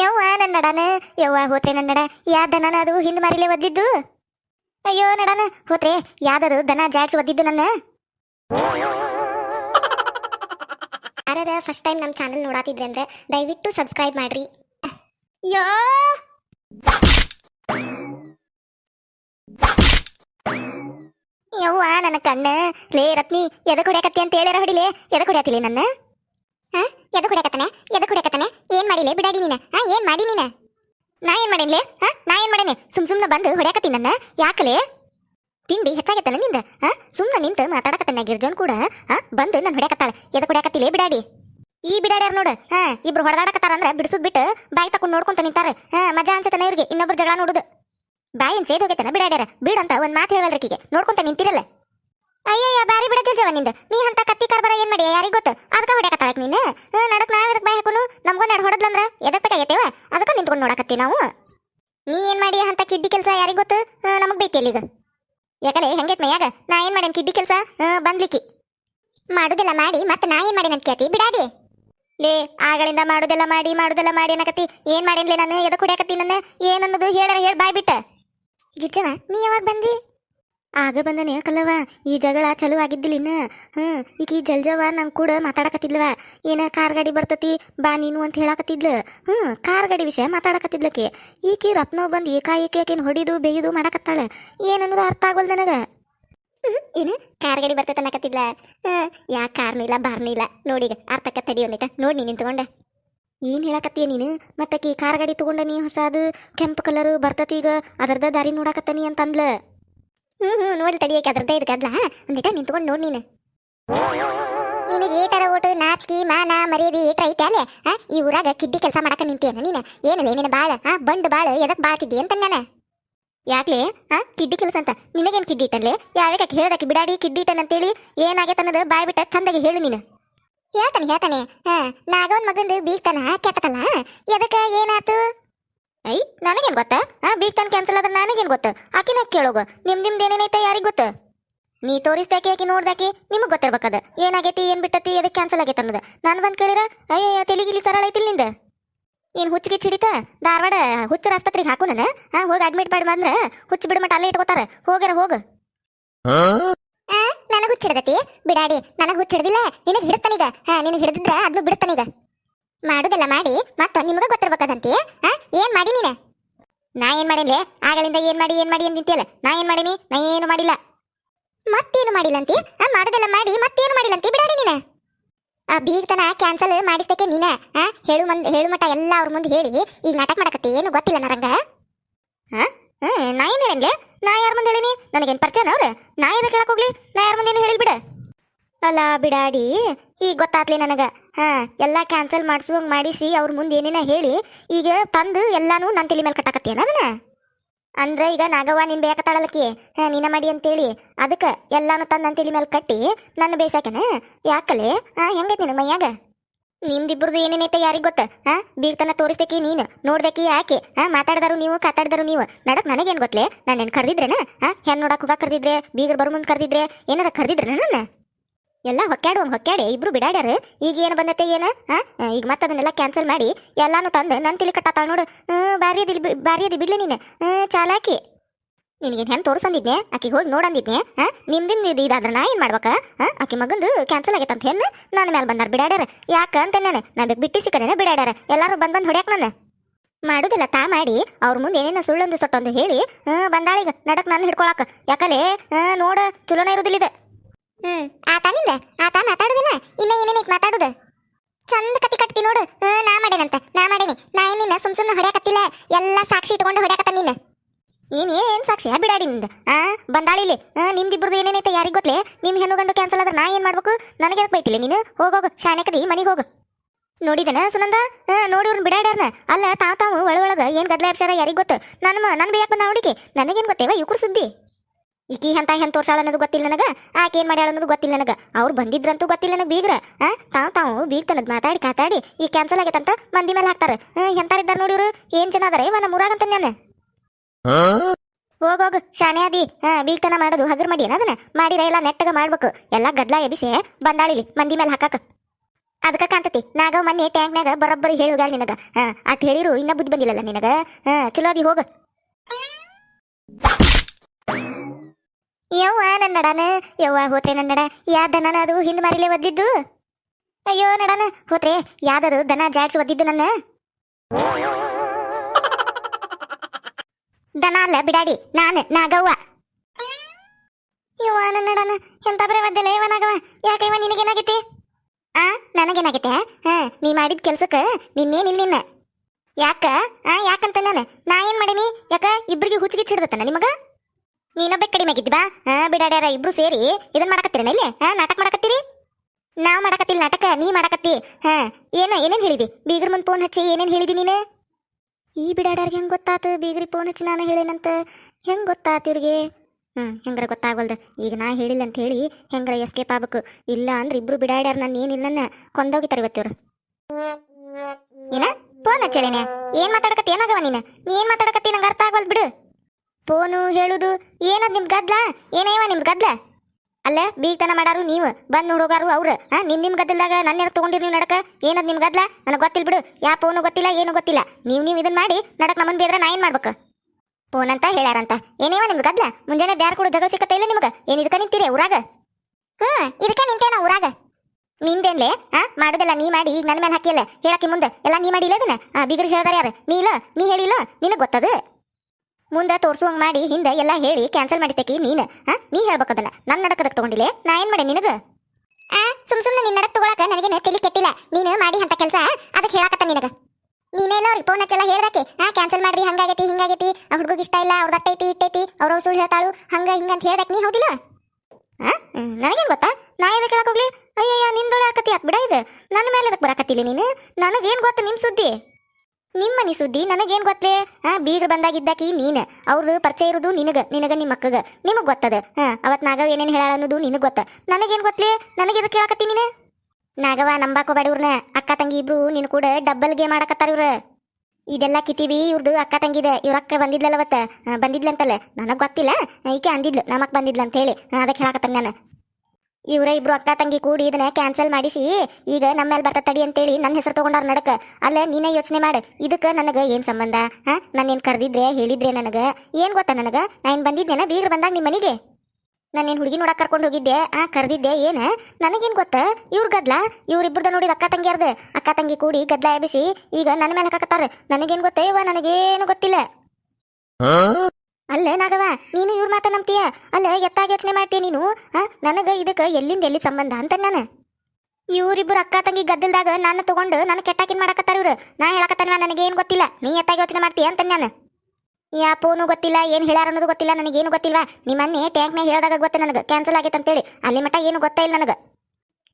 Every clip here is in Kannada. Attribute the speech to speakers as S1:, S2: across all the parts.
S1: ಯವ್ವ ನನ್ನ ನಡನ ಯವ್ವ ಹೋತ್ರೆ ನನ್ನ ನಡ ಯಾ ದನನ ಅದು ಹಿಂದ್ ಮಾರಿಲೆ ಒದ್ದಿದ್ದು? ಅಯ್ಯೋ ನಡನ, ಹೋತ್ರೆ ಯಾವ್ದದು ದನ ಜಾಡ್ಸ್ ಒದ್ದಿದ್ದು ನನ್ನ? ಯಾರ ಫಸ್ಟ್ ಟೈಮ್ ನಮ್ಮ ಚಾನಲ್ ನೋಡಾತಿದ್ರೆ ಅಂದ್ರೆ ದಯವಿಟ್ಟು ಸಬ್ಸ್ಕ್ರೈಬ್ ಮಾಡ್ರಿ. ಯೋ! ಯವ್ವ ನನ್ನ ಕಣ್ಣ, ಲೇ ರತ್ನಿ ಎದ ಹೊಡ್ಯಾಕತ್ತಿ ಅಂತ ಹೇಳ್ಯಾರ ಹೊಡಿಲೆ, ಎದಕ್ ಹೊಡ್ಯಾತಿಲೆ ನನ್ನ? ಹಾ? ಎದ ಹೊಡ್ಯಾಕತ್ತಾನೆ? ಎದ ಹೊಡ್ಯಾಕತ್ತಾನೆ? ಏನ್ ಮಾಡಿಲೆ? ಬಿಡಾಡಿ ನೀನ. ಹಾ, ಏನ್ ಮಾಡಿ ನೀನ? ನಾ ಏನ್ ಮಾಡೇನ್ಲೆ? ಹಾ, ನಾ ಏನ್ ಮಾಡೇನೆ? ಸುಮ್ ಸುಮ್ನ ಬಂದು ಹೊಡ್ಯಾಕತ್ತಿ ನನ್ನ. ಯಾಕಲೆ? ತಿಂಡಿ ಹೆಚ್ಚಾಗೈತನ ನಿಂದ? ಹಾ, ಸುಮ್ನ ನಿಂತ ಮಾತಾಡಕತ್ತಾನ ಗಿರ್ಜೋನ್ ಕೂಡ. ಹಾ, ಬಂದು ನಾನು ಹೊಡ್ಯಾಕತ್ತಾಳ. ಎದ ಕುಡಿಯಕತ್ತಿಲೆ ಬಿಡಾಡಿ? ಈ ಬಿಡಾಡ್ಯಾರ ನೋಡು. ಹಾ, ಇಬ್ರು ಹೊಡೆದಾಡಕತ್ತಾರ ಅಂದ್ರೆ ಬಿಡಿಸುದ್ ಬಿಟ್ಟು ಬಾಯಿ ತಕೊಂಡು ನೋಡ್ಕೊಂತ ನಿಂತಾರ. ಹಾ, ಮಜಾ ಅನ್ಸತನ ಇವ್ರಿಗೆ. ಇನ್ನೊಬ್ರು ಜಗಳ ನೋಡುದು. ಬಾಯಿನ್ ಸೇದ್ ಹೋಗೈತನ ಬಿಡಾಡ್ಯಾರ. ಬಿಡಂತ ಒಂದ್ ಮಾತು ಹೇಳಲ್ರಿಕಿಗೆ ನೋಡ್ಕೊಂತ ನಿಂತಿರಲ್ಲ. ಅಯ್ಯಯ್ಯ, ಬಾರಿ ಬಿಡ ಜಲ್ಜವ ನಿಂದ. ನೀ ಅಂತ ಕತ್ತಿ ಕಾರ್ಬಾರ ಏನ್ ಮಾಡಿ? ಯಾರಿಗ್ ಗೊತ್ತು? ಅದಕ್ಕ ಹೊಡ್ಯಾಕತ್ತಾಳಕ್ ನೀನು? ನಡಕ್ ನಾವ್ ಎದಕ್ ಬಾಯ್ ಹಾಕೋನು? ನಮ್ಗೂ ನಡ್ ಹೊಡದ್ಲಂದ್ರ ಎದಕ್ ಬೇಕಾಗೈತೇವ ಅದಕ್ಕ ನಿಂತ್ಕೊಂಡು ನೋಡಕತ್ತಿ ನಾವು. ನೀ ಏನ್ ಮಾಡಿ ಅಂತ ಕಿಡ್ಡಿ ಕೆಲಸ ಯಾರಿಗ್ ಗೊತ್ತು? ನಮಗ್ ಬೇಕಿಲ್ಲ ಈಗ ಯಾಕಲೆ, ಹೆಂಗೈತ್ ಮೈಯಾಗ? ನಾ ಏನ್ ಮಾಡೇನ್ ಕಿಡ್ಡಿ ಕೆಲಸ? ಬಂದ್ಲಿಕ್ಕಿ. ಮಾಡುದೆಲ್ಲ ಮಾಡಿ, ಮತ್ತೆ ನಾ ಏನ್ ಮಾಡೇನ್ ಅಂತ ಕೇಳ್ತಿ? ಬಿಡಾಡಿ. ಲೇ, ಆಗಳಿಂದ ಮಾಡುದೆಲ್ಲ ಮಾಡಿ ಮಾಡುದೆಲ್ಲ ಮಾಡಿ ಅನ್ನಕತ್ತಿ. ಏನ್ ಮಾಡೇನ್ಲೇ ನಾನು? ಎದಕ್ ಹೊಡ್ಯಾಕತ್ತಿ ನನ್ನ? ಏನನ್ನೋದು ಹೇಳ ಹೇಳ ಬಾಯ್ ಬಿಟ್ಟ. ಗಿಜ್ಜವ ನೀ ಯಾವಾಗ ಬಂದಿ? ಆಗ ಬಂದನೆ ಕಲ್ಲವ ಈ ಜಗಳ ಚಲೋ ಆಗಿದ್ದಿಲ್ಲ ಇನ್ನ. ಹ್ಮ್, ಈಕಿ ಜಲ್ಜವ ನಂಗೆ ಕೂಡ ಮಾತಾಡಕತ್ತಿದ್ಲವ ಏನ ಕಾರ್ ಗಾಡಿ ಬರ್ತತಿ, ಬಾ ನೀನು ಅಂತ ಹೇಳಕತ್ತಿದ್ಲ. ಹ್ಮ್, ಕಾರ್ ಗಾಡಿ ವಿಷಯ ಮಾತಾಡಕತ್ತಿದ್ಲಕಿ ಈಕಿ ರತ್ನ ಬಂದು ಏಕಾಏಕಿ ಆಕಿನ ಹೊಡಿದು, ಬೇಯುದು ಮಾಡಕತ್ತಾಳ. ಏನನ್ನೋದು ಅರ್ಥ ಆಗೋಲ್ ನನಗ? ಏನು? ಕಾರ್ ಗಾಡಿ ಬರ್ತೈತೆ ಅನ್ನಕತ್ತಿದ್ಲ. ಯಾ ಕಾರ್ನೂ ಇಲ್ಲ, ಬಾರ್ನೂ ಇಲ್ಲ. ನೋಡಿಗ ಅರ್ಥಕ್ಕ ತಡಿ ಒಂದಿಟ. ನೋಡಿ ನೀನು ನಿಂತ್ಕೊಂಡೆ. ಏನ್ ಹೇಳಕತ್ತೀಯ ನೀನು? ಮತ್ತಕಿ ಕಾರ್ ಗಾಡಿ ತಗೊಂಡ ನೀ ಹೊಸದು ಕೆಂಪು ಕಲರ್ ಬರ್ತತಿ ಈಗ, ಅದರ್ದ ದಾರಿ ನೋಡಕತ್ತನಿ ಅಂತಂದ್ಲ. ಹ್ಮ್ ಹ್ಮ್, ನೋಡಿ ತಡಿಯಕ್ಕೆ ಅದ್ರದ್ದೇ ಇದಕ್ಕಲ್ಲ ಒಂದಿಟ ನಿಂತ್ಕೊಂಡು ನೋಡಿ ನೀನು. ನಿನಗೆ ಏಟರ ಓಟು ನಾಚಿಕೆ, ಮಾನ, ಮರ್ಯಾದೆ ಏಟ್ರ ಐತೆ ಅಲ್ಲೇ ಈ ಊರಾಗ ಕಿಡ್ಡಿ ಕೆಲಸ ಮಾಡಕ ನಿಂತಿಯನ ನೀನು? ಏನಲ್ಲ ನಿನ್ನ ಬಾಳ, ಹಾ? ಬಂಡ್ ಬಾಳ, ಎದಕ್ ಬಾಳ್ತಿದ್ದಿ ಅಂತ ನಾನು? ಯಾಕ್ಲೆ, ಹಾ? ಕಿಡ್ಡಿ ಕೆಲಸ ಅಂತ. ನಿನಗೇನು ಕಿಡ್ಡಿ ಇಟ್ಟಲ್ಲೇ? ಯಾವ್ಯಾಕ ಹೇಳ್ದಕ್ಕೆ ಬಿಡಾಡಿ ಕಿಡ್ಡಿ ಇಟ್ಟನ್ ಅಂತೇಳಿ? ಏನಾಗೈತೆ ಅನ್ನೋದು ಬಾಯ್ ಬಿಟ್ಟ ಚಂದಾಗಿ ಹೇಳು ನೀನು. ಹೇಳ್ತಾನೆ ಹೇಳ್ತಾನೆ. ಹಾ, ನಾಗವನ್ ಮಗಂದು ಬೀಗ್ತಾನ, ಕೆಟ್ಟತಲ್ಲ ಎದಕ್ಕೆ ಏನಾತು? ಐ ನನಗೇನ್ ಗೊತ್ತ? ಬೀಗ್ ತಾನು ಕ್ಯಾನ್ಸಲ್ ಆದ್ರೆ ನನಗೇನ್ ಗೊತ್ತ? ಆಕಿನ ಕೇಳೋಗ? ನಿಮ್ ನಿಮ್ದು ಏನೇನೈತೆ ಯಾರಿಗ್ ಗೊತ್ತ? ನೀ ತೋರಿಸ್ದಾಕಿ, ಆಕಿ ನೋಡ್ದಾಕಿ, ನಿಮಗ್ ಗೊತ್ತಿರ್ಬೇಕದ? ಏನಾಗೈತಿ, ಏನ್ ಬಿಟ್ಟತಿ ಅದಕ್ಕೆ ಕ್ಯಾನ್ಸಲ್ ಆಗೈತೆ ಅನ್ನೋದ. ನಾನು ಬಂದ್ ಕೇಳಿರ, ಅಯ್ಯ ತೆಲಿಗಿಲಿ ಸರಳ ಐತಿ ನಿಂದ? ಏನ್ ಹುಚ್ಚಿಗೆ ಚಿಡಿತ ಧಾರವಾಡ ಹುಚ್ಚರ ಆಸ್ಪತ್ರೆಗೆ ಹಾಕು ನಾನು ಹಾ ಹೋಗಿ ಅಡ್ಮಿಟ್ ಮಾಡಿ ಬಂದ್ರ ಹುಚ್ಚು ಮಟ್ಟ ಅಲ್ಲೇ ಇಟ್ಕೋತಾರ. ಹೋಗ್ಯಾರ ಹೋಗ. ನನಗ್ ಹುಚ್ಚಿಡ್ದತಿ ಬಿಡಾಡಿ, ನನಗ್ ಹುಚ್ಚಿಡ್ದಿಲ್ಲ ನಿನಗ್ ಹಿಡ್ತಾನೀಗ? ಹಾ ನಿನಗ್ ಅದ್ನು ಬಿಡ್ತಾನೀಗ? ಮಾಡುದೆಲ್ಲ ಮಾಡಿ ಮತ್ತ ನಿಮಗ ಗೊತ್ತಿರ್ಬೇಕದಂತಿ ಹಾ ಏನ್ ಮಾಡಿ ನೀನೆ? ನಾ ಏನ್ ಮಾಡೇನ್ಲೆ? ಆಗಳಿಂದ ಏನ್ ಮಾಡಿ ಏನ್ ಮಾಡಿ ಅಂತಿಂತಿಯಲ್ಲ ನಾ ಏನ್ ಮಾಡೀನಿ? ನಾ ಏನು ಮಾಡಿಲ್ಲ? ಮತ್ತೇನು ಮಾಡಿಲ್ಲ ಅಂತಿ ಆ ಮಾಡುದೆಲ್ಲ ಮಾಡಿ ಮತ್ತೇನು ಮಾಡಿಲ್ಲ ಅಂತಿ ಬಿಡಾಡಿ ನೀನೆ. ಆ ಬೀಗ್ತನ ಕ್ಯಾನ್ಸಲ್ ಮಾಡಿಸ್ತಕ್ಕೆ ನೀನ ಆ? ಹೇಳು ಮಂದ್ ಹೇಳು ಮಟ ಎಲ್ಲ ಅವ್ರ ಮುಂದೆ ಹೇಳಿ ಈಗ ನಾಟಕ ಮಾಡಕತ್ತಿ ಏನು ಗೊತ್ತಿಲ್ಲ ನರಂಗ ಹಾ ನಾ ಏನ್ ಹೇಳಂಗೆ ನಾ ಯಾರ ಮುಂದೆ ಹೇಳಿನಿ? ನನಗೇನ್ ಪರಿಚಯನ ಅವ್ರ? ನಾ ಎದಕ್ಕೆ ಹೇಳಕ್ ಹೋಗ್ಲಿ? ನಾ ಯಾರ ಮುಂದೆ ಏನು ಹೇಳಿಬಿಡ ಅಲ್ಲ ಬಿಡಾಡಿ. ಈಗ ಗೊತ್ತಾತ್ಲಿ ನನಗ. ಹಾ, ಎಲ್ಲಾ ಕ್ಯಾನ್ಸಲ್ ಮಾಡಿಸುವಂಗ್ ಮಾಡಿಸಿ, ಅವ್ರ ಮುಂದೆ ಏನೇನ ಹೇಳಿ, ಈಗ ತಂದು ಎಲ್ಲಾನು ನನ್ನ ತಲೆ ಮೇಲೆ ಕಟ್ಟಾಕತ್ತೇನ ಅದನ್ನ? ಅಂದ್ರೆ ಈಗ ನಾಗವ್ವ ನೀನ್ ಬೇಕತ್ತಾಳಲಕ್ಕಿ ಹಾ, ನೀನ ಮಾಡಿ ಅಂತೇಳಿ. ಅದಕ್ಕ ಎಲ್ಲಾನು ತಂದು ನನ್ನ ತಲೆ ಮೇಲೆ ಕಟ್ಟಿ, ನನ್ನ ಬೇಸಾಕನ ಯಾಕಲೆ? ಹಾ, ಹೆಂಗೈತಿ ನಿನಗೆ ಮೈಯಾಗ? ನಿಮ್ದಿಬ್ರದ್ದು ಏನೇನೈತೆ ಯಾರಿಗೆ ಗೊತ್ತ? ಹಾ ಬೀರ್ತನ ತೋರಿಸ್ತೇಕಿ ನೀನು, ನೋಡ್ದಕಿ ಯಾಕೆ? ಹಾ, ಮಾತಾಡ್ದಾರು ನೀವು, ಕಾತಾಡ್ದಾರು ನೀವು. ನಡಕ್ ನನಗೇನ್ ಗೊತ್ತಲೆ ನಾನು ಏನು ಕರ್ದಿದ್ರೇನ? ಹಾ, ಹೆಣ್ ನೋಡಕ್ ಹೋಗಕ್ ಕರ್ದಿದ್ರೆ, ಬೀಗರ್ ಬರೋ ಮುಂದೆ ಕರ್ದಿದ್ರೆ, ಏನಾರ ಕರ್ದಿದ್ರೆ ನನ್ನ? ಎಲ್ಲ ಹೊಕ್ಕಾಡು ಒಂದು ಹೊಕ್ಕಾಡಿ ಇಬ್ರು ಬಿಡಾಡ್ಯಾರ. ಈಗ ಏನು ಬಂದತೆ ಏನು? ಈಗ ಮತ್ತೆ ಅದನ್ನೆಲ್ಲ ಕ್ಯಾನ್ಸಲ್ ಮಾಡಿ ಎಲ್ಲಾನು ತಂದು ನನ್ನ ತಿಳಿ ಕಟ್ಟಾತಾಳ ನೋಡು. ಬಾರಿ ಅದಿ ಬಾರಿ ಅದಿ ಬಿಡ್ಲಿ ನೀನು. ಚಾಲಾಕಿ. ನಿನಗೆ ಹೆಂಗೆ ತೋರಿಸಂದಿದ್ನೆ? ಆಕಿಗೆ ಹೋಗಿ ನೋಡಂದಿದ್ನೆ. ಹಾಂ ನಿಮ್ದಿನ ಇದು ಇದಾದ್ರ ನಾ ಏನು ಮಾಡ್ಬೇಕ? ಹಾಂ ಆಕಿ ಮಗಂದು ಕ್ಯಾನ್ಸಲ್ ಆಗೈತೆ ಅಂತ ಹೆಣ್ಣು ನನ್ನ ಮೇಲೆ ಬಂದಾರ ಬಿಡಾಡ್ಯಾರ. ಯಾಕ ಅಂತ ನಾನು ನಾ ಬೇಕು ಬಿಟ್ಟಿ ಸಿಕ್ಕನೇನೆ ಬಿಡಾಡ್ಯಾರ. ಎಲ್ಲರೂ ಬಂದು ಬಂದು ಹೊಡ್ಯಾಕ ನಾನು. ಮಾಡುದಿಲ್ಲ ತಾ ಮಾಡಿ, ಅವ್ರ ಮುಂದೆ ಏನೇನ ಸುಳ್ಳೊಂದು ಸೊಟ್ಟೊಂದು ಹೇಳಿ ಹ್ಞೂ ಬಂದಾಳೀಗ ನಡಕ್ ನಾನು ಹಿಡ್ಕೊಳಕ. ಯಾಕಲೆ? ನೋಡ, ಚಲೋನ ಇರೋದಿಲ್ಲ ಇದು. ಆತ ನಿಂದ? ಆತ ಮಾತಾಡುದಿಲ್ಲ? ಇನ್ನ ಏನೇನೈತ್ ಮಾತಾಡುದು? ಚಂದ ಕತಿ ಕಟ್ತಿ ನೋಡು. ನಾ ಮಾಡೇನಂತ? ನಾ ಮಾಡೇನಿ. ನಾ ಏನಿನ್ನ ಸುಮ್ ಸುಮ್ಮನೆ ಹೊಡ್ಯಾಕತ್ತಿಲ್ಲ? ಎಲ್ಲ ಸಾಕ್ಷಿ ಇಟ್ಕೊಂಡು ಹೊಡ್ಯಾಕತ್ತ ನೀನು? ಏನ್ ಏನ್ ಸಾಕ್ಷಿ? ಬಿಡಾಡಿ ನಿಂದ. ಆ ಬಂದಾಳಿಲಿ ನಿಮ್ದಿಬ್ರದ್ದು ಏನೇನೈತೆ ಯಾರಿಗ್ ಗೊತ್ತಲೇ ನಿಮ್ ಹೆಣ್ಣು ಗಂಡು ಕ್ಯಾನ್ಸಲ್ ಆದ್ರೆ ನಾ ಏನ್ ಮಾಡ್ಬೇಕು? ನನಗೆ ಯಾಕೆ ಬೈತಿಲ್ಲ ನೀನು? ಹೋಗೋಗು ಶಾನೆಕದಿ ಮನಿಗೆ ಹೋಗು. ನೋಡಿದನ ಸುನಂದ? ನೋಡಿವ್ರನ್ನ ಬಿಡಾಡ್ಯಾರನ. ಅಲ್ಲ, ತಾವ, ತಾವು ಒಳಗೊಳಗ ಒಳಗ ಏನ್ ಗದ್ಲ ಹಚ್ಚಾರ ಯಾರಿಗ್ ಗೊತ್ತು? ನನ್ನ ಮ- ನನ್ ಬೇಯಕ್ ಬಂದ ಹುಡುಗಿ. ನನಗೇನ್ ಗೊತ್ತೇವ? ಇವ್ರ ಸುದ್ದಿ. ಈಕಿ ಅಂತ ಹೆಂಗ್ ತೋರ್ಸಾಳ ಅನ್ನೋದು ಗೊತ್ತಿಲ್ಲ ನನಗ. ಆಕೆ ಏನ್ ಮಾಡ್ಯಾಳ ಅನ್ನೋದು ಗೊತ್ತಿಲ್ಲ ನನಗ. ಅವ್ರು ಬಂದಿದ್ರಂತೂ ಗೊತ್ತಿಲ್ಲ ನನಗೆ ಬೀಗ್ರ. ಆ, ತಾವ್ ತಾವು ಬೀಗ್ತನದ್ ಮಾತಾಡಿ ಕಾತಾಡಿ ಈ ಕ್ಯಾನ್ಸಲ್ ಆಗೈತಂತ ಮಂದಿ ಮೇಲೆ ಹಾಕ್ತಾರ. ಎಂತಾರಿದ್ದಾರ ನೋಡಿವ್ರು ಏನ್ ಜನ ಅದಾರೆ? ಇವ ನಮ್ಮ ಊರಾಗಂತ ನಾನು ಹೋಗೋಗ ಹೋಗು ಶಾನೆ ಅದಿ ಹಾ ಬೀಗ್ತನ ಮಾಡೋದು. ಹಗರ್ ಮಾಡಿ ಅದನ್ನ ಮಾಡಿರ ಎಲ್ಲ ನೆಟ್ಟಗ ಮಾಡ್ಬೇಕು. ಎಲ್ಲ ಗದ್ಲ ಎಬಿಸಿ ಬಂದಾಳಿಲಿ. ಮಂದಿ ಮೇಲೆ ಹಾಕಾಕ. ಅದಕ್ಕ ಕಾಂತತಿ ನಾಗ ಮೊನ್ನೆ ಟ್ಯಾಂಕ್ನಾಗ ಬರೋಬ್ಬರಿ ಹೇಳುಗಾಳ ನಿನಗ. ಹಾ ಅಟ್ ಹೇಳಿರು, ಇನ್ನ ಬುದ್ಧಿ ಬಂದಿಲ್ಲಲ್ಲ ನಿನಗ. ಹಾ ಚಲೋ ಅದಿ ಹೋಗ. ಯವ್ವ ನನ್ನ ನಡಾನ ಯವ್ವ ಹೋತ್ರೆ ನನ್ನ ನಡ ಯಾ ದನನ ಅದು ಹಿಂದ್ ಮಾರಿಲೆ ಒದ್ದಿದ್ದು? ಅಯ್ಯೋ ನಡನ, ಹೋತ್ರೆ ಯಾವ್ದದು ದನ ಜಾಡ್ಸ್ ಒದ್ದಿದ್ದು ನನ್ನ? ದನ ಅಲ್ಲ ಬಿಡಾಡಿ, ನಾನು, ನಾಗವ್ವ. ಯವ್ವ ನನ್ನ ನಡಾನ ಎಂತ ಬರೇ ಒದ್ದಲ್ಲ, ಯವ್ವ ನಾಗವ್ವ? ಯಾಕೆ ಇವ ನಿನಗೇನಾಗೈತಿ? ಆ, ನನಗೇನಾಗೈತೆ, ಹಾ? ನೀ ಮಾಡಿದ ಕೆಲ್ಸಕ್ಕೆ ನಿನ್ನೇನಿಲ್ಲ ನಿನ್ನ? ಯಾಕ, ಆ, ಯಾಕಂತ ನಾನು? ನಾ ಏನ್ ಮಾಡೀನಿ? ಯಾಕ ಇಬ್ರಿಗೆ ಹುಚ್ಚಿಗೆ ಹಿಡ್ದತ್ತನ ನಿಮಗ? ನೀನೊಬ್ಬ ಕಡಿಮೆ ಆಗಿದ್ದಿ ಬಾ. ಹಾ ಬಿಡಾಡ್ಯಾರ ಇಬ್ರು ಸೇರಿ ಇದನ್ ಮಾಡಕತ್ತೀರ ಇಲ್ಲಿ? ಹಾ ನಾಟಕ ಮಾಡಕತ್ತೀರಿ? ನಾ ಮಾಡಕತ್ತಿಲ್ಲ ನಾಟಕ, ನೀ ಮಾಡಕತ್ತಿ. ಹಾ ಏನ, ಏನೇನ್ ಹೇಳಿದಿ? ಬೀಗ್ರ ಮುಂದ್ ಫೋನ್ ಹಚ್ಚಿ ಏನೇನ್ ಹೇಳಿದಿ ನೀನು? ಈ ಬಿಡಾಡ್ಯಾರ್ಗೆ ಹೆಂಗ್ ಗೊತ್ತಾತು? ಬೀಗರಿ ಫೋನ್ ಹಚ್ಚಿ ನಾನು ಹೇಳೇನಂತ? ಹೆಂಗ್ ಗೊತ್ತಾತು ಇವ್ರಿಗೆ? ಹ್ಮ್, ಹೆಂಗ್ರ ಗೊತ್ತಾಗಲ್ದ. ಈಗ ನಾ ಹೇಳಿಲ್ಲ ಅಂತ ಹೇಳಿ ಹೆಂಗ್ರ ಎಸ್ಕೇಪ್ ಆಗ್ಬೇಕು? ಇಲ್ಲ ಅಂದ್ರೆ ಇಬ್ರು ಬಿಡಾಡ್ಯಾರ ನಾನು ಏನಿಲ್ಲ ನನ್ನ ಕೊಂದೋಗಿತಾರ ಇವತ್ತಿವ್ರು ಏನ? ಫೋನ್ ಹಚ್ಚೇಳೇನೆ? ಏನ್ ಮಾತಾಡಕತ್ತಿ? ಏನಾಗವ ನೀನು? ನೀ ಏನ್ ಮಾತಾಡಕತ್ತಿ? ನಂಗೆ ಅರ್ಥ ಆಗವಲ್ದು ಬಿಡು. ಫೋನು ಹೇಳುದು? ಏನದ್ ನಿಮ್ ಗದ್ಲ? ಏನೇವ ನಿಮ್ ಗದ್ಲ? ಅಲ್ಲ ಬೀಗ್ತನ ಮಾಡಾರು ನೀವು. ಬಂದ್ ನೋಡೋಗಾರು ಅವ್ರ. ನಿಮ್ ನಿಮ್ ಗದ್ದಲ್ದಾಗ ನನ್ನ ಯಾಕೆ ತಗೊಂಡಿರಿ ನೀವು ನಡಕ? ಏನದ್ ನಿಮ್ ಗದ್ಲ? ನನಗೆ ಗೊತ್ತಿಲ್ಲ ಬಿಡು. ಯಾ ಫೋನು ಗೊತ್ತಿಲ್ಲ, ಏನು ಗೊತ್ತಿಲ್ಲ. ನೀವು ನೀವು ಇದನ್ನ ಮಾಡಿ ನಡಕ್ ನಮ್ಮನ್ ಬೇದ್ರ ನಾ ಏನ್ ಮಾಡ್ಬೇಕು? ಫೋನ್ ಅಂತ ಹೇಳ್ಯಾರಂತ. ಏನೇವ ನಿಮ್ಗೆ ಗದ್ಲ? ಮುಂಜಾನೆ ದ್ಯಾರ ಕೂಡ ಜಗಳ ಸಿಕ್ಕತ್ತ ಇಲ್ಲ ನಿಮ್ಗೆ? ಏನ್ ಇದಕ್ಕ ನಿಂತೀರಿ ಊರಾಗ? ಹ್ಮ್ ಇದಕ್ಕ ನಿಂತೇನ ಊರಾಗ? ನಿಂದೇನ್ಲೆ? ಹಾ, ಮಾಡುದಲ್ಲ, ನೀ ಮಾಡಿ, ಈಗ ನನ್ನ ಮೇಲೆ ಹಾಕಿಲ್ಲ ಹೇಳಕ್ಕೆ ಮುಂದೆ. ಎಲ್ಲ ನೀ ಮಾಡಿಲ್ಲ ಅದನ್ನ ಆ ಬೀಗರು ಹೇಳ್ದಾರ ಯಾರು? ನೀ ಇಲ್ಲ? ನೀ ಹೇಳಿಲ್ಲ? ನಿನಗೆ ಗೊತ್ತದ? ಮುಂದೆ ತೋರ್ಸುವಂಗ್ ಮಾಡಿ ಹಿಂದೆ ಎಲ್ಲ ಹೇಳಿ ಕ್ಯಾನ್ಸಲ್ ಮಾಡಿದ್ದಕ್ಕೆ ನೀನು. ಹಾಂ? ನೀ ಹೇಳ್ಬೇಕದನ್ನ. ನನ್ನ ನಡಕದಕ್ಕೆ ತಗೊಂಡಿಲ್ಲ? ನಾ ಏನ್ ಮಾಡಿ ನಿನಗ? ಆ ಸುಮ್ ಸುಮ್ನೆ ನಿನ್ನ ನಡಕ್ ತಗೊಳಕ ನನಗೆ ತಿಳಿ ಕೆಟ್ಟಿಲ್ಲ. ನೀನು ಮಾಡಿ ಅಂತ ಕೆಲಸ ಅದಕ್ಕೆ ಹೇಳಕತ್ತ ನಿನಗ. ನೀನೇನೋ ಫೋನ್ ಹಚ್ಚೆಲ್ಲ ಹೇಳ್ದಕ್ಕೆ. ಹಾ ಕ್ಯಾನ್ಸಲ್ ಮಾಡ್ರಿ ಹಂಗಾಗೈತಿ ಹಿಂಗಾಗೈತಿ. ಆ ಹುಡುಗಿಗೆ ಇಷ್ಟ ಇಲ್ಲ ಅವ್ರದ್ದು ಅಟ್ಟೈತಿ ಇಟ್ಟೈತಿ ಅವ್ರ ಸುಳ್ಳು ಹೇಳ್ತಾಳು ಹಂಗ ಹಿಂಗ ಅಂತ ಹೇಳ್ದಕ್ಕೆ ನೀ ಹೌದಿಲ್ಲ? ಆ ನನಗೇನ್ ಗೊತ್ತಾ? ನಾ ಇದಕ್ಕೆ ಹೇಳಕ್ ಹೋಗ್ಲಿ? ಅಯ್ಯಯ್ಯ ನಿಂದೊಳೆ ಆಕತಿ ಬಿಡ ಇದು. ನನ್ನ ಮೇಲೆ ಅದಕ್ಕೆ ಬರಾಕತ್ತಿಲ್ಲ ನೀನು? ನನಗೇನ್ ಗೊತ್ತ ನಿಮ್ ಸುದ್ದಿ? ನಿಮ್ಮ ಮನಿ ಸುದ್ದಿ ನನಗೇನ್ ಗೊತ್ತೇ? ಹಾ ಬೀಗ್ರ ಬಂದಾಗಿದ್ದಾಕಿ ನೀನ್. ಅವ್ರದ್ದು ಪರಿಚಯ ಇರೋದು ನಿನಗ ನಿನಗ ನಿಮ್ಮ ಅಕ್ಕಗ. ನಿಮಗ್ ಗೊತ್ತದ. ಹಾ ಅವತ್ ನಾಗವ್ ಏನೇನ್ ಹೇಳ ಅನ್ನೋದು ನಿನಗ್ ಗೊತ್ತ. ನನಗೇನ್ ಗೊತ್ತಲೇ ನನಗೆ ಎದಕ್ಕೆ ಹೇಳಕತ್ತಿ ನೀನು? ನಾಗವ ನಂಬಾಕೋಬೇಡ ಇವ್ರನ್ನ ಅಕ್ಕ ತಂಗಿ ಇಬ್ರು ನಿನ್ ಕೂಡ ಡಬ್ಬಲ್ ಗೇಮ್ ಆಡಕತ್ತಾರ ಇವ್ರ. ಇದೆಲ್ಲ ಕಿತೀವಿ ಇವ್ರದ್ದು ಅಕ್ಕ ತಂಗಿದೆ. ಇವ್ರ ಅಕ್ಕ ಬಂದಿದ್ಲಲ್ಲ ಅವತ್ತ? ಬಂದಿದ್ಲಂತಲ್ಲ? ನನಗ್ ಗೊತ್ತಿಲ್ಲ. ಈಕೆ ಅಂದಿದ್ಲು ನಮಕ್ ಬಂದಿದ್ಲ ಅಂತ ಹೇಳಿ ಅದಕ್ಕೆ ಹೇಳಕತ್ತಾನ ನಾನು. ಇವರ ಇಬ್ರು ಅಕ್ಕ ತಂಗಿ ಕೂಡಿ ಇದನ್ನ ಕ್ಯಾನ್ಸಲ್ ಮಾಡಿಸಿ, ಈಗ ನಮ್ಮ ಮೇಲೆ ಬರ್ತಾ ತಡಿ ಅಂತೇಳಿ ನನ್ನ ಹೆಸರು ತಗೊಂಡಾರ ನಡಕ. ಅಲ್ಲ, ನೀನೇ ಯೋಚನೆ ಮಾಡು. ಇದಕ್ಕೆ ನನಗೆ ಏನ್ ಸಂಬಂಧ? ಹಾ? ನಾನೇನ್ ಕರೆದಿದ್ರೆ, ಹೇಳಿದ್ರೆ ನನಗ? ಏನ್ ಗೊತ್ತಾ ನನಗ? ನಾನು ಬಂದಿದ್ದೇನೆ ಬೀಗ್ರ ಬಂದಾಗ ನಿಮ್ಮ ಮನೆಗೆ? ನಾನೇನ್ ಹುಡುಗಿ ನೋಡಕ್ ಕರ್ಕೊಂಡು ಹೋಗಿದ್ದೆ? ಆ, ಕರೆದಿದ್ದೆ, ಏನ? ನನಗೇನ್ ಗೊತ್ತ? ಇವ್ರ ಗದ್ಲ? ಇವ್ರಿಬ್ರದ ನೋಡಿದ ಅಕ್ಕ ತಂಗಿಯರ್ದು? ಅಕ್ಕ ತಂಗಿ ಕೂಡಿ ಗದ್ಲ ಎಬ್ಬಿಸಿ, ಈಗ ನನ್ನ ಮೇಲೆ ಹಾಕತ್ತಾರ ನನಗೇನ್ ಗೊತ್ತೇ? ಇವ ನನಗೇನು ಗೊತ್ತಿಲ್ಲ. ಅಲ್ಲೇ ನಾಗವ ನೀನು ಇವ್ರ ಮಾತ ನಂಬ್ತೀಯ? ಅಲ್ಲ ಎತ್ತಾಗ ಯೋಚನೆ ಮಾಡ್ತೀಯ ನೀನು? ನನಗೆ ಇದಕ್ಕ ಎಲ್ಲಿಂದ ಎಲ್ಲಿ ಸಂಬಂಧ ಅಂತ ನಾನು. ಇವರಿಬ್ಬರು ಅಕ್ಕ ತಂಗಿ ಗದ್ದಲ್ದಾಗ ನನ್ನ ತಗೊಂಡು ನನ್ನ ಕೆಟ್ಟಾಕಿನ್ ಮಾಡಕತ್ತಾರ ಇವ್ರು. ನಾ ನನಗೆ ಏನು ಗೊತ್ತಿಲ್ಲ. ನೀ ಎತ್ತಾಗ ಯೋಚನೆ ಮಾಡ್ತೀಯ ಅಂತ ನಾನು. ಯಾ ಫೋನು ಗೊತ್ತಿಲ್ಲ, ಏನು ಹೇಳ್ಯಾರ ಅನ್ನೋದು ಗೊತ್ತಿಲ್ಲ, ನನಗೇನು ಗೊತ್ತಿಲ್ವಾ? ನಿಮ್ಮನ್ನೇ ಮೊನ್ನೆ ಟ್ಯಾಂಕ್ನಾಗ ಹೇಳಿದಾಗ ಗೊತ್ತ ನನಗೆ. ಕ್ಯಾನ್ಸಲ್ ಆಗೈತೆ ಅಂತೇಳಿ. ಅಲ್ಲಿ ಮಟ್ಟ ಏನು ಗೊತ್ತಾ ಇಲ್ಲ ನನಗೆ.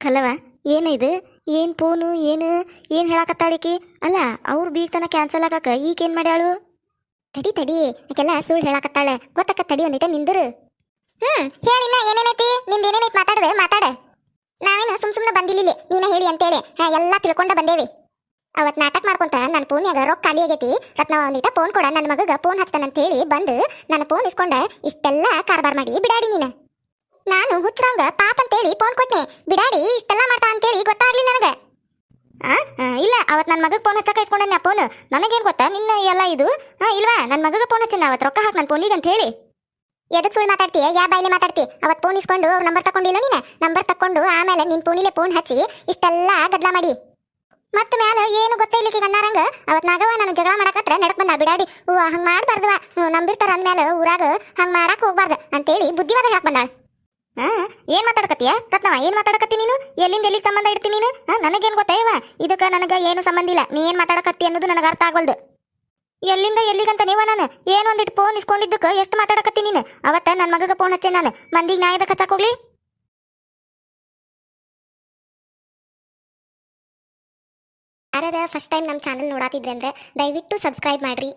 S1: ಕಲವ ಏನು ಇದು? ಏನು ಫೋನು ಏನು? ಏನು ಹೇಳಕತ್ತಾಳಿಕಿ ಅಲ್ಲ, ಅವ್ರು ಬೀಗ್ತನ ಕ್ಯಾನ್ಸಲ್ ಆಗಾಕ ಈಗೇನು ಮಾಡ್ಯಾಳು? ತಡಿ ತಡಿ. ಆಕೆಲ್ಲ ಸುಳ್ಳು ಹೇಳಾಕತ್ತಾಳೆ. ಗೊತ್ತಕ್ಕ ತಡಿ ಒಂದಿಟ ನಿಂದರು. ಹ್ಮ್ ಹೇಳಿನ ಏನೇನೈತಿ? ನಿಂದ ಏನೇನೈತಿ? ಮಾತಾಡದೆ ಮಾತಾಡ. ನಾವೇನು ಸುಮ್ ಸುಮ್ನೆ ಬಂದಿಲ್ಲ ನೀನ ಹೇಳಿ ಅಂತೇಳಿ. ಹಾ, ಎಲ್ಲ ತಿಳ್ಕೊಂಡ ಬಂದೇವಿ. ಅವತ್ ನಾಟಕ ಮಾಡ್ಕೊಂತ ನನ್ನ ಫೋನ್ಯಾಗ ರೊಕ್ಕ ಖಾಲಿ ಆಗೈತಿ. ರತ್ನವ ಒಂದಿಟ ಫೋನ್ ಕೊಡ. ನನ್ನ ಮಗಗ ಫೋನ್ ಹಚ್ತಾನಂತ ಹೇಳಿ ಬಂದು ನನ್ನ ಫೋನ್ ಇಸ್ಕೊಂಡ ಇಷ್ಟೆಲ್ಲ ಕಾರ್ಬಾರ್ ಮಾಡಿ ಬಿಡಾಡಿ ನೀನ. ನಾನು ಹುಚ್ಚರಂಗ ಪಾಪ ಅಂತೇಳಿ ಫೋನ್ ಕೊಟ್ನೆ. ಬಿಡಾಡಿ ಇಷ್ಟೆಲ್ಲ ಮಾಡ್ತಾ ಅಂತೇಳಿ ಗೊತ್ತಾಗ್ಲಿಲ್ಲ ನನಗೆ. ಇಲ್ಲ ಅವತ್ತು ನನ್ನ ಮಗಗೆ ಫೋನ್ ಹಚ್ಚಾಕ ಇಸ್ಕೊಂಡೆ ಫೋನ್ ನನಗೇನು ಗೊತ್ತಾ? ನಿನ್ನ ಎಲ್ಲ ಇದು? ಹಾ ಇಲ್ವಾ? ನನ್ನ ಮಗಗೆ ಫೋನ್ ಹಚ್ಚಿನ ಅವತ್ತು ರೊಕ್ಕ ಹಾಕಿ ನನ್ನ ಫೋನಿಗೆ ಅಂತ ಹೇಳಿ ಎದಕ್ಕೆ ಸುಳ್ಳು ಮಾತಾಡ್ತೀಯ? ಯಾ ಬಾಯಿಲೆ ಮಾತಾಡ್ತಿ? ಅವತ್ತು ಫೋನ್ ಇಸ್ಕೊಂಡು ಅವ್ರ ನಂಬರ್ ತಕೊಂಡಿಲ್ಲ ನೀನು? ನಂಬರ್ ತಕೊಂಡು ಆಮೇಲೆ ನಿನ್ನ ಫೋನಿಲೆ ಫೋನ್ ಹಚ್ಚಿ ಇಷ್ಟೆಲ್ಲ ಗದ್ಲ ಮಾಡಿ. ಮತ್ತೆ ಮ್ಯಾಲ ಏನು ಗೊತ್ತಿಲ್ಲ ಕಣ್ಣಾರಂಗ ಅವತ್ ನಾಗವ ನಾನು ಜಗಳ ಮಾಡಕತ್ರ ನಡಕ್ ಬಂದ, ಬಿಡಾಡಿ. ಹಂಗ್ ಮಾಡ್ಬಾರ್ದವ. ನಂಬಿರ್ತಾರೆ ಅಂದ್ಮೇಲೆ ಊರಾಗ ಹಂಗ್ ಮಾಡಕ್ ಹೋಗ್ಬಾರ್ದು ಅಂತೇಳಿ ಬುದ್ಧಿವಾದ ಹೇಳಕ್ ಬಂದಾಳ. ಹಾ, ಏನ್ ಮಾತಾಡಕತ್ತೀಯ? ರತ್ನವ, ಏನ್ ಮಾತಾಡಕತ್ತಿ ನೀನು? ಎಲ್ಲಿಂದ ಎಲ್ಲಿಗೆ ಸಂಬಂಧ ಇಡ್ತೀನಿ ನೀನು? ನನಗೇನ್ ಗೊತ್ತೇವ? ಇದಕ್ಕ ನನಗ ಏನು ಸಂಬಂಧ ಇಲ್ಲ. ನೀ ಏನ್ ಮಾತಾಡಕತ್ತಿ ಅನ್ನೋದು ನನಗೆ ಅರ್ಥ ಆಗೋಲ್ದು ಎಲ್ಲಿಂದ ಎಲ್ಲಿಗಂತ ನೀವ ನಾನು? ಏನ್ ಒಂದಿಟ್ಟು ಫೋನ್ ಇಸ್ಕೊಂಡಿದ್ದಕ್ಕ? ಎಷ್ಟು ಮಾತಾಡಕತ್ತಿ ನೀನು? ಅವತ್ತ ನನ್ನ ಮಗಗ ಫೋನ್ ಹಚ್ಚೆ ನಾನು. ಮಂದಿಗೆ ನಾ ಕಚ್ಚಾಕೋಗ್ಲಿ ಹಚ್ಚಕ್ ಹೋಗ್ಲಿ ಯಾರ್ಯಾರ ಫಸ್ಟ್ ಟೈಮ್ ನಮ್ಮ ಚಾನಲ್ ನೋಡಾತಿದ್ರೆ ಅಂದ್ರೆ ದಯವಿಟ್ಟು ಸಬ್ಸ್ಕ್ರೈಬ್ ಮಾಡ್ರಿ.